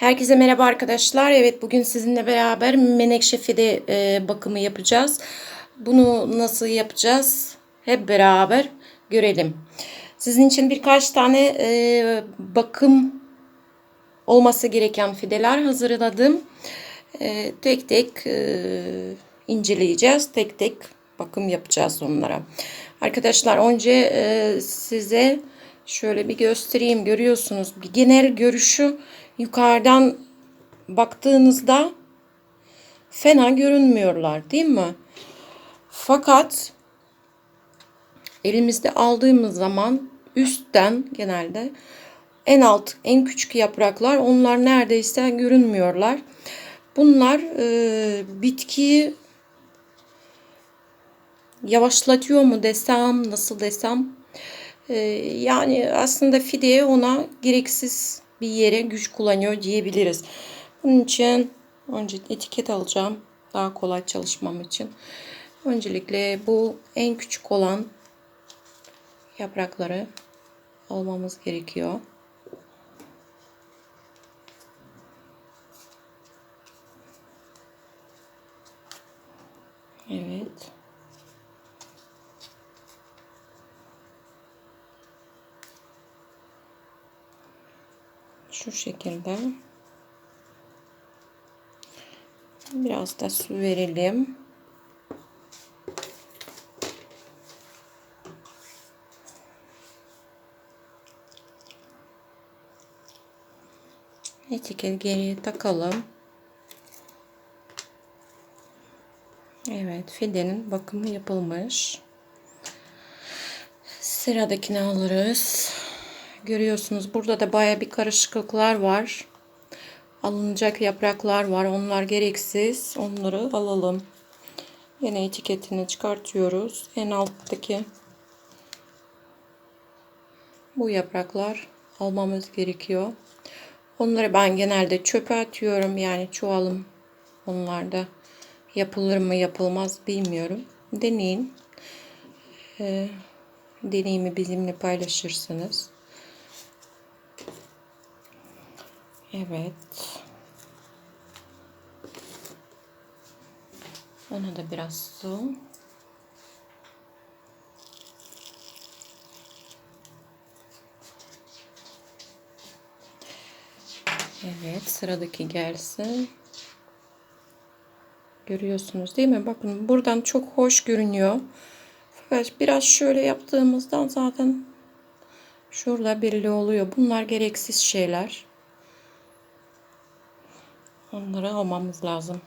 Herkese merhaba arkadaşlar. Evet bugün sizinle beraber menekşe fide e, bakımı yapacağız. Bunu nasıl yapacağız? Hep beraber görelim. Sizin için birkaç tane e, bakım olması gereken fideler hazırladım. E, tek tek e, inceleyeceğiz. Tek tek bakım yapacağız onlara. Arkadaşlar önce e, size şöyle bir göstereyim. Görüyorsunuz bir genel görüşü yukarıdan baktığınızda fena görünmüyorlar değil mi? Fakat elimizde aldığımız zaman üstten genelde en alt en küçük yapraklar onlar neredeyse görünmüyorlar. Bunlar e, bitkiyi yavaşlatıyor mu desem nasıl desem e, yani aslında fideye ona gereksiz bir yere güç kullanıyor diyebiliriz. Bunun için önce etiket alacağım daha kolay çalışmam için. Öncelikle bu en küçük olan yaprakları almamız gerekiyor. Evet. Şu şekilde. Biraz da su verelim. Etiket geriye takalım. Evet, fidenin bakımı yapılmış. Sıradakini alırız. Görüyorsunuz burada da baya bir karışıklıklar var. Alınacak yapraklar var. Onlar gereksiz. Onları alalım. Yine etiketini çıkartıyoruz. En alttaki bu yapraklar almamız gerekiyor. Onları ben genelde çöpe atıyorum. Yani çoğalım onlarda yapılır mı yapılmaz bilmiyorum. Deneyin. Ee, deneyimi bizimle paylaşırsınız. Evet. Ona da biraz su. Evet, sıradaki gelsin. Görüyorsunuz değil mi? Bakın buradan çok hoş görünüyor. Fakat biraz şöyle yaptığımızdan zaten şurada belli oluyor. Bunlar gereksiz şeyler. Onları almamız lazım.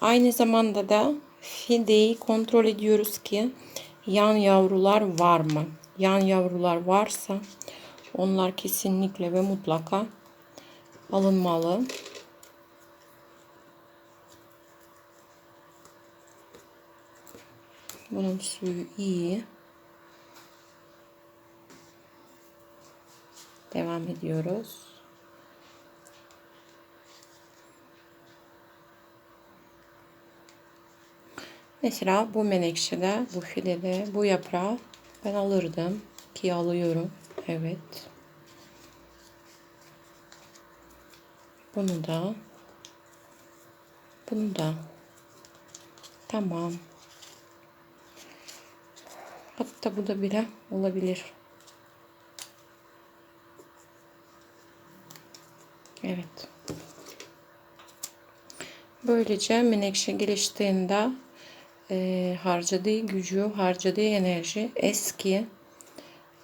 Aynı zamanda da fideyi kontrol ediyoruz ki yan yavrular var mı? Yan yavrular varsa onlar kesinlikle ve mutlaka alınmalı. Bunun suyu iyi. Devam ediyoruz. Mesela bu menekşede, bu filede, bu yaprağı ben alırdım ki alıyorum. Evet. Bunu da bunu da tamam. Hatta bu da bile olabilir. Evet. Böylece menekşe geliştiğinde e, harcadığı gücü, harcadığı enerji eski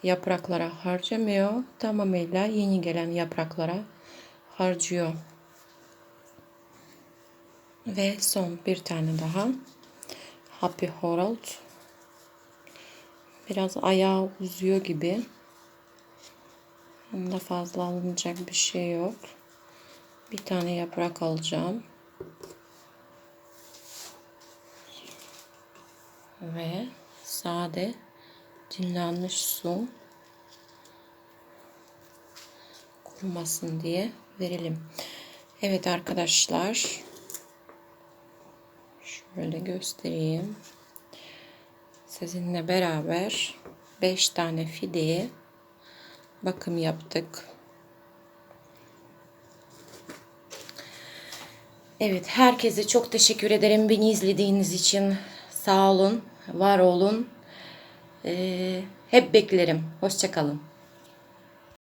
yapraklara harcamıyor. Tamamıyla yeni gelen yapraklara harcıyor. Ve son bir tane daha. Happy Harold. Biraz ayağı uzuyor gibi. Onda fazla alınacak bir şey yok. Bir tane yaprak alacağım. ve sade dinlenmiş su kurumasın diye verelim. Evet arkadaşlar şöyle göstereyim. Sizinle beraber 5 tane fideye bakım yaptık. Evet herkese çok teşekkür ederim beni izlediğiniz için. Sağ olun var olun. Ee, hep beklerim. Hoşçakalın.